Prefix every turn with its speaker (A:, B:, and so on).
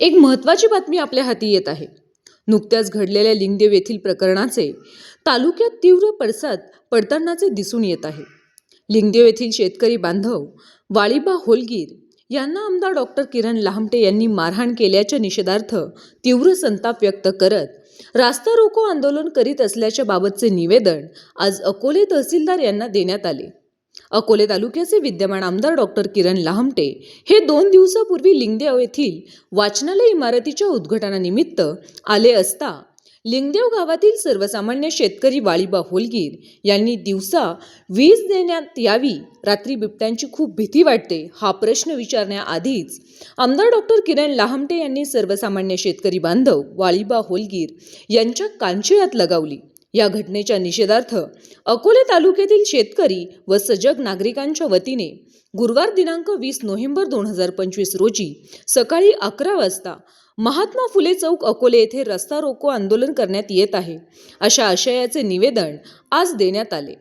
A: एक महत्त्वाची बातमी आपल्या हाती येत आहे. नुकत्याच घडलेल्या लिंगदेव येथील प्रकरणाचे तालुक्यात तीव्र पडसाद पडतानाचे दिसून येत आहे. लिंगदेव येथील शेतकरी बांधव वाळीबा होलगीर यांना आमदार डॉक्टर किरण लहामटे यांनी मारहाण केल्याच्या निषेधार्थ तीव्र संताप व्यक्त करत रास्ता रोको आंदोलन करीत असल्याच्या बाबतचे निवेदन आज अकोले तहसीलदार यांना देण्यात आले. अकोले तालुक्याचे विद्यमान आमदार डॉक्टर किरण लाहमटे हे दोन दिवसापूर्वी लिंगदेव येथील वाचनालय इमारतीच्या उद्घाटनानिमित्त आले असता लिंगदेव गावातील सर्वसामान्य शेतकरी वाळीबा होलगीर यांनी दिवसा वीज देण्यात यावी रात्री बिबट्यांची खूप भीती वाटते हा प्रश्न विचारण्याआधीच आमदार डॉक्टर किरण लाहमटे यांनी सर्वसामान्य शेतकरी बांधव वाळीबा होलगीर यांच्या कांचिळात लगावली. या घटनेच्या निषेधार्थ अकोले तालुक्यातील शेतकरी व सजग नागरिकांच्या वतीने गुरुवार दिनांक वीस नोव्हेंबर दोन हजार पंचवीस रोजी सकाळी अकरा वाजता महात्मा फुले चौक अकोले येथे रस्ता रोको आंदोलन करण्यात येत आहे. अशा आशयाचे निवेदन आज देण्यात आले.